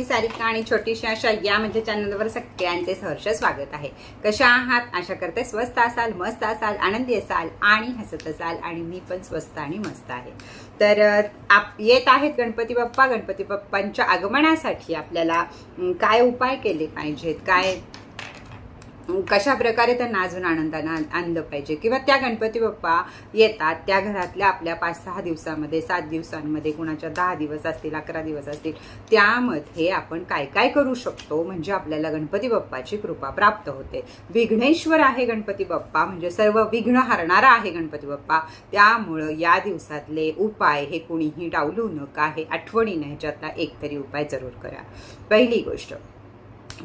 मी सारिका आणि छोटीशी अशा या माझ्या चॅनलवर सगळ्यांचे सहर्ष स्वागत आहे. कशा आहात? आशा करते स्वस्त असाल मस्त असाल आनंदी असाल आणि हसत असाल आणि मी पण स्वस्त आणि मस्त आहे. तर आप येत आहेत गणपती बाप्पा. गणपती बाप्पांच्या आगमनासाठी आपल्याला काय उपाय केले पाहिजेत? काय कशा प्रकारे त्यांना अजून आनंदानं आणलं पाहिजे? किंवा त्या गणपती बाप्पा येतात त्या घरातल्या आपल्या पाच सहा दिवसामध्ये सात दिवसांमध्ये कुणाच्या दहा दिवस असतील अकरा दिवस असतील त्यामध्ये आपण काय काय करू शकतो? म्हणजे आपल्याला गणपती बाप्पाची कृपा प्राप्त होते. विघ्नेश्वर आहे गणपती बाप्पा म्हणजे सर्व विघ्न हरणारा आहे गणपती बाप्पा. त्यामुळं या दिवसातले उपाय हे कुणीही डावलू नका हे आठवणीनं ह्याच्यातला एक तरी उपाय जरूर करा. पहिली गोष्ट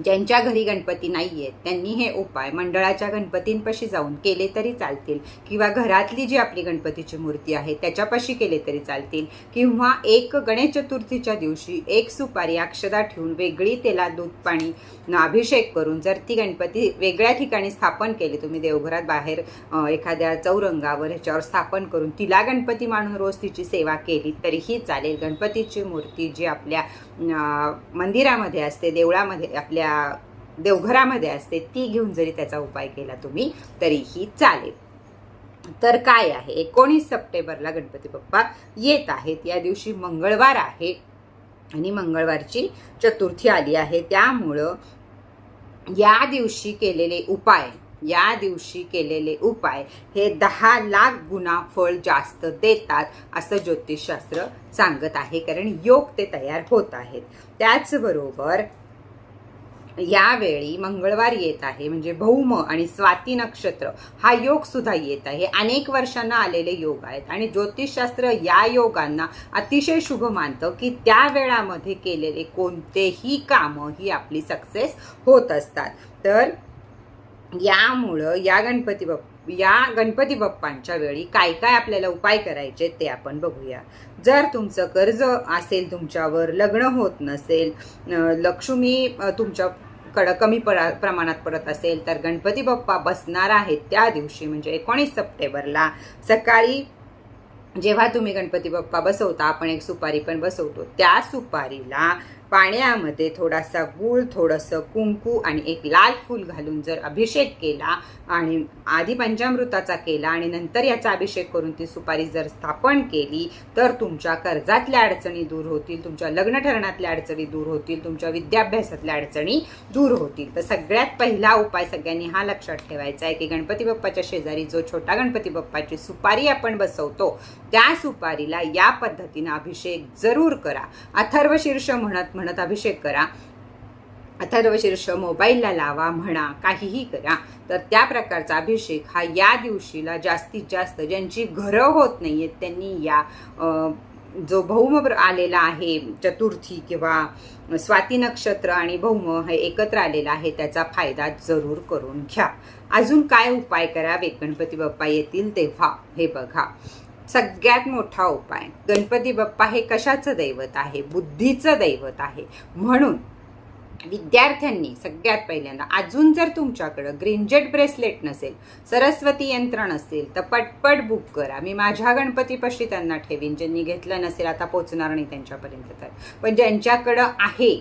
ज्यांच्या घरी गणपती नाही आहेत त्यांनी हे उपाय मंडळाच्या गणपतींपाशी जाऊन केले तरी चालतील. किंवा घरातली जी आपली गणपतीची मूर्ती आहे त्याच्यापाशी केले तरी चालतील. किंवा एक गणेश चतुर्थीच्या दिवशी एक सुपारी अक्षदा ठेवून वेगळी त्याला दूध पाणी अभिषेक करून जर ती गणपती वेगळ्या ठिकाणी स्थापन केली तुम्ही देवघरात बाहेर एखाद्या चौरंगावर ह्याच्यावर स्थापन करून तिला गणपती मानून रोज तिची सेवा केली तरीही चालेल. गणपतीची मूर्ती जी आपल्या मंदिरामध्ये असते देवळामध्ये आपल्या देवघरामध्ये असते ती घेऊन जरी त्याचा उपाय केला तुम्ही तरीही चालेल. तर काय आहे? एकोणीस सप्टेंबरला गणपती बाप्पा येत आहेत. या दिवशी मंगळवार आहे आणि मंगळवारची चतुर्थी आली आहे. त्यामुळं या दिवशी केलेले उपाय या दिवशी केलेले उपाय हे दहा लाख गुणा फळ जास्त देतात असं ज्योतिषशास्त्र सांगत आहे. कारण योग ते तयार होत आहेत. त्याचबरोबर यावेळी मंगळवार येत आहे म्हणजे भौम आणि स्वाती नक्षत्र हा योग सुद्धा येत आहे. अनेक वर्षांना आलेले योग आहेत आणि ज्योतिषशास्त्र या योगांना अतिशय शुभ मानतं की त्या वेळामध्ये केलेले कोणतेही कामं ही आपली सक्सेस होत असतात. तर यामुळं या गणपती बाप्पा या गणपती बाप्पांच्या वेळी काय काय आपल्याला उपाय करायचे ते आपण बघूया. जर तुमचं कर्ज असेल तुमच्यावर लग्न होत नसेल लक्ष्मी तुमच्या तुमच्याकडं कमी परा प्रमाणात पडत असेल तर गणपती बाप्पा बसणार आहेत त्या दिवशी म्हणजे एकोणीस सप्टेंबरला सकाळी जेव्हा तुम्ही गणपती बाप्पा बसवता आपण एक सुपारी पण बसवतो त्या सुपारीला पाण्यामध्ये थोडासा गूळ थोडंसं कुंकू आणि एक लाल फूल घालून जर अभिषेक केला आणि आधी पंचामृताचा केला आणि नंतर याचा अभिषेक करून ती सुपारी जर स्थापन केली तर तुमच्या कर्जातल्या अडचणी दूर होतील तुमच्या लग्न ठरणातल्या अडचणी दूर होतील तुमच्या विद्याभ्यासातल्या अडचणी दूर होतील. तर सगळ्यात पहिला उपाय सगळ्यांनी हा लक्षात ठेवायचा आहे की गणपती बाप्पाच्या शेजारी जो छोटा गणपती बाप्पाची सुपारी आपण बसवतो त्या सुपारीला या पद्धतीनं अभिषेक जरूर करा. अथर्व शीर्ष म्हणत म्हणत अभिषेक करा. अथर्वशीर्ष मोबाईलला लावा म्हणा काहीही करा. तर त्या प्रकारचा अभिषेक हा या दिवशीला जास्तीत जास्त ज्यांची घरं होत नाही आहेत त्यांनी या जो भौम आलेला आहे चतुर्थी किंवा स्वाती नक्षत्र आणि भौम हे एकत्र आलेला आहे त्याचा फायदा जरूर करून घ्या. अजून काय उपाय करावे गणपती बाप्पा येतील तेव्हा? हे बघा. सगळ्यात मोठा उपाय. गणपती बाप्पा हे कशाचं दैवत आहे? बुद्धीचं दैवत आहे. म्हणून विद्यार्थ्यांनी सगळ्यात पहिल्यांदा अजून जर तुमच्याकडं ग्रीनजेट ब्रेसलेट नसेल सरस्वती यंत्र नसेल तर पटपट बुक करा. मी माझ्या गणपतीपाशी त्यांना ठेवीन. ज्यांनी घेतलं नसेल आता पोचणार नाही त्यांच्यापर्यंत तर. पण ज्यांच्याकडं आहे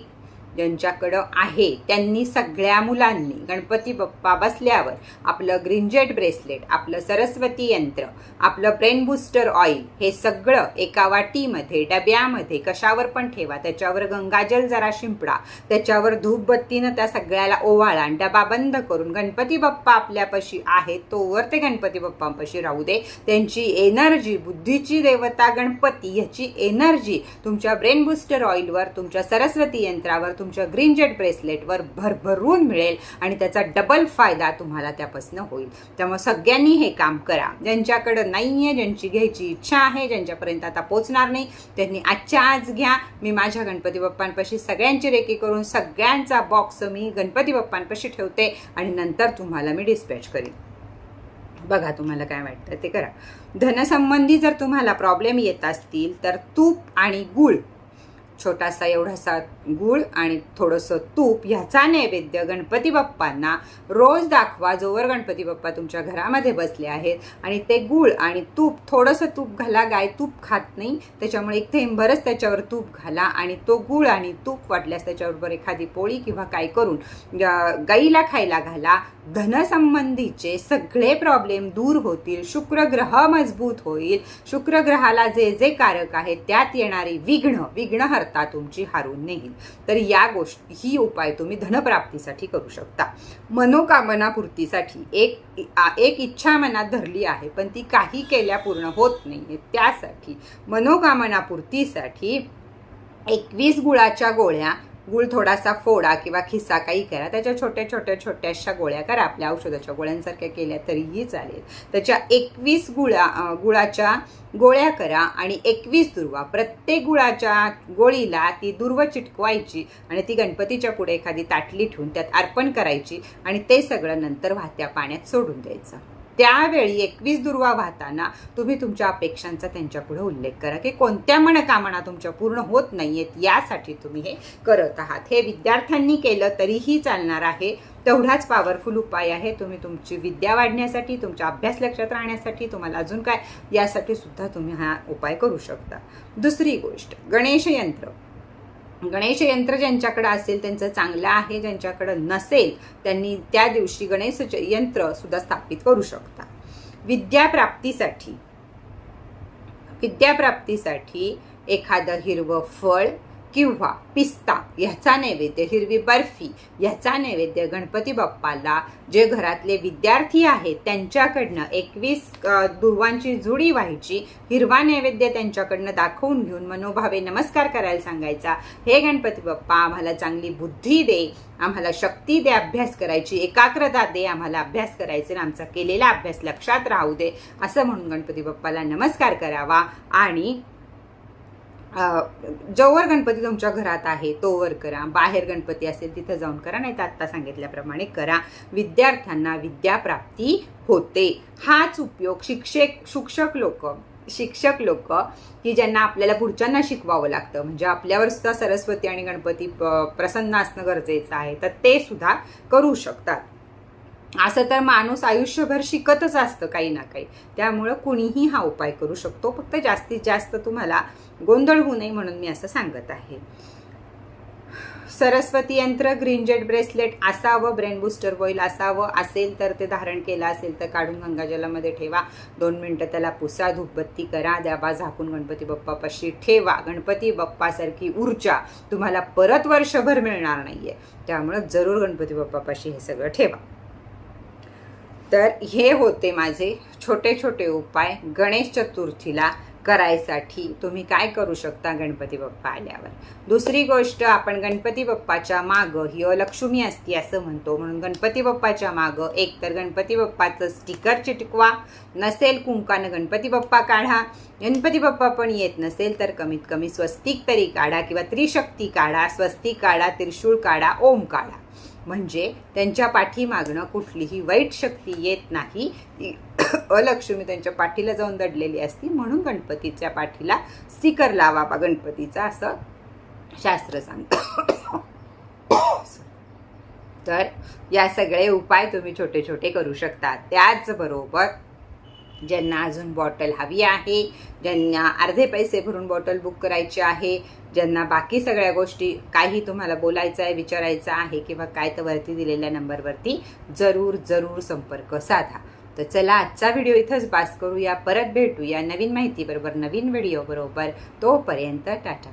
ज्यांच्याकडं आहे. त्यांनी सगळ्या मुलांनी गणपती बाप्पा बसल्यावर आपलं ग्रीनजेट ब्रेसलेट आपलं सरस्वती यंत्र आपलं ब्रेन बूस्टर ऑइल हे सगळं एका वाटीमध्ये डब्यामध्ये कशावर पण ठेवा. त्याच्यावर गंगाजल जरा शिंपडा. त्याच्यावर धूपबत्तीनं त्या सगळ्याला ओवाळा आणि डबा बंद करून गणपती बाप्पा आपल्यापाशी आहे तोवर ते गणपती बाप्पांपाशी राहू दे. त्यांची एनर्जी बुद्धीची देवता गणपती ह्याची एनर्जी तुमच्या ब्रेन बूस्टर ऑइलवर तुमच्या सरस्वती यंत्रावर तुमच्या ग्रीन जेट ब्रेसलेटवर भरभरून मिळेल आणि त्याचा डबल फायदा तुम्हाला त्यापासून होईल. त्यामुळे सगळ्यांनी हे काम करा. ज्यांच्याकडं नाही आहे ज्यांची घ्यायची इच्छा आहे ज्यांच्यापर्यंत आता पोचणार नाही त्यांनी आजच्या आज घ्या. मी माझ्या गणपती बाप्पांपाशी सगळ्यांची रेकी करून सगळ्यांचा बॉक्स मी गणपती बाप्पांपाशी ठेवते आणि नंतर तुम्हाला मी डिस्पॅच करेन. बघा तुम्हाला काय वाटतं ते करा. धनसंबंधी जर तुम्हाला प्रॉब्लेम येत असतील तर तूप आणि गूळ छोटासा एवढासा गूळ आणि थोडंसं तूप ह्याचा नैवेद्य गणपती बाप्पांना रोज दाखवा जोवर गणपती बाप्पा तुमच्या घरामध्ये बसले आहेत. आणि ते गूळ आणि तूप थोडंसं तूप घाला गाय तूप खात नाही. त्याच्यामुळे एक थेंबरच त्याच्यावर तूप घाला आणि तो गूळ आणि तूप वाटल्यास त्याच्याबरोबर एखादी पोळी किंवा काय करून गाईला खायला घाला. धनसंबंधीचे सगळे प्रॉब्लेम दूर होतील शुक्र ग्रह मजबूत होईल. शुक्र ग्रहाला जे जे कारक आहेत त्यात येणारी विघ्न विघ्नहर्ता तुमची हारून नेईल. तर या गोष्टी ही उपाय तुम्ही धनप्राप्तीसाठी करू शकता. मनोकामना पूर्तीसाठी एक एक इच्छा मनात धरली आहे पण ती काही केल्या पूर्ण होत नाही आहे त्यासाठी मनोकामना पूर्तीसाठी एकवीस गुळाच्या गोळ्या गुळ थोडासा फोडा किंवा खिस्सा काही करा. त्याच्या छोट्या छोट्या छोट्याशा गोळ्या करा. आपल्या औषधाच्या गोळ्यांसारख्या केल्या तरीही चालेल. त्याच्या एकवीस गुळा गुळाच्या गोळ्या करा आणि एकवीस दुर्वा. प्रत्येक गुळाच्या गोळीला ती दुर्व चिटकवायची आणि ती गणपतीच्या पुढे एखादी ताटली ठेवून त्यात अर्पण करायची आणि ते सगळं नंतर वाहत्या पाण्यात सोडून द्यायचं. त्यावेळी एकवीस दुर्वा वाहताना तुम्ही तुमच्या अपेक्षांचा त्यांच्यापुढे उल्लेख करा की कोणत्या मनकामना तुमच्या पूर्ण होत नाहीयेत यासाठी तुम्ही हे करत आहात. हे विद्यार्थ्यांनी केलं तरीही चालणार आहे. तेवढाच पॉवरफुल उपाय आहे. तुम्ही तुमची विद्या वाढण्यासाठी तुमचा अभ्यास लक्षात राहण्यासाठी तुम्हाला अजून काय यासाठी सुद्धा तुम्ही हा उपाय करू शकता. दुसरी गोष्ट गणेश यंत्र. गणेश यंत्र ज्यांच्याकडे असेल त्यांचं चांगलं आहे ज्यांच्याकडं नसेल त्यांनी त्या दिवशी गणेश यंत्र सुद्धा स्थापित करू शकता विद्याप्राप्तीसाठी विद्याप्राप्तीसाठी एखादं हिरवं फळ किंवा पिस्ता ह्याचा नैवेद्य हिरवी बर्फी ह्याचा नैवेद्य गणपती बाप्पाला. जे घरातले विद्यार्थी आहेत त्यांच्याकडनं एकवीस दुर्वांची जुडी व्हायची. हिरवा नैवेद्य त्यांच्याकडनं दाखवून घेऊन मनोभावे नमस्कार करायला सांगायचा. हे गणपती बाप्पा आम्हाला चांगली बुद्धी दे. आम्हाला शक्ती दे अभ्यास करायची. एकाग्रता दे. आम्हाला अभ्यास करायचे आणि आमचा केलेला अभ्यास लक्षात राहू दे. असं म्हणून गणपती बाप्पाला नमस्कार करावा. आणि जोवर गणपती तुमच्या घरात आहे तोवर करा. बाहेर गणपती असेल तिथं जाऊन करा. नाही तर आत्ता सांगितल्याप्रमाणे करा. विद्यार्थ्यांना विद्याप्राप्ती होते. हाच उपयोग शिक्षक शिक्षक लोक शिक्षक लोक की ज्यांना आपल्याला पुढच्यांना शिकवावं लागतं. म्हणजे आपल्यावर सुद्धा सरस्वती आणि गणपती प्रसन्न असणं गरजेचं आहे. तर ते सुद्धा करू शकतात. असं तर माणूस आयुष्यभर शिकतच असतं काही ना काही. त्यामुळं कुणीही हा उपाय करू शकतो. फक्त जास्तीत जास्त तुम्हाला गोंधळ होऊ नये म्हणून मी असं सांगत आहे. सरस्वती यंत्र ग्रीनजेट ब्रेसलेट असावं ब्रेन बुस्टर बॉईल असावं. असेल तर ते धारण केलं असेल तर काढून गंगाजलामध्ये ठेवा. दोन मिनटं त्याला पुसा धूपबत्ती करा. द्याबा झाकून गणपती बाप्पापाशी ठेवा. गणपती बाप्पासारखी ऊर्जा तुम्हाला परत वर्षभर मिळणार नाही आहे त्यामुळं जरूर गणपती बाप्पापाशी हे सगळं ठेवा. तर हे होते माझे छोटे छोटे उपाय गणेश चतुर्थीला करायसाठी. तुम्ही काय करू शकता गणपती बाप्पा आल्यावर? दुसरी गोष्ट आपण गणपती बाप्पाच्या मागं ही लक्ष्मी असती असं म्हणतो म्हणून गणपती बाप्पाच्या मागं एक तर गणपती बाप्पाचं स्टिकर चिटकवा नसेल कुंकानं गणपती बाप्पा काढा. गणपती बाप्पा पण येत नसेल तर कमीत कमी स्वस्तिक तरी काढा किंवा त्रिशक्ती काढा स्वस्तिक काढा त्रिशूळ काढा ओम काढा. म्हणजे त्यांच्या पाठीमागणं कुठलीही वाईट शक्ती येत नाही. ती अलक्ष्मी त्यांच्या पाठीला जाऊन दडलेली असती. म्हणून गणपतीच्या पाठीला स्टिकर लावा बा गणपतीचा असं शास्त्र सांगतं तर या सगळे उपाय तुम्ही छोटे छोटे करू शकता. त्याचबरोबर ज्यांना अजून बॉटल हवी आहे ज्यांना अर्धे पैसे भरून बॉटल बुक करायची आहे ज्यांना बाकी सगळ्या गोष्टी काही तुम्हाला बोलायचं आहे विचारायचं आहे किंवा काय तर वरती दिलेल्या नंबरवरती जरूर जरूर संपर्क साधा. तर चला आजचा व्हिडिओ इथंच पास करूया. परत भेटूया नवीन माहितीबरोबर नवीन व्हिडिओ बरोबर. तोपर्यंत टाटा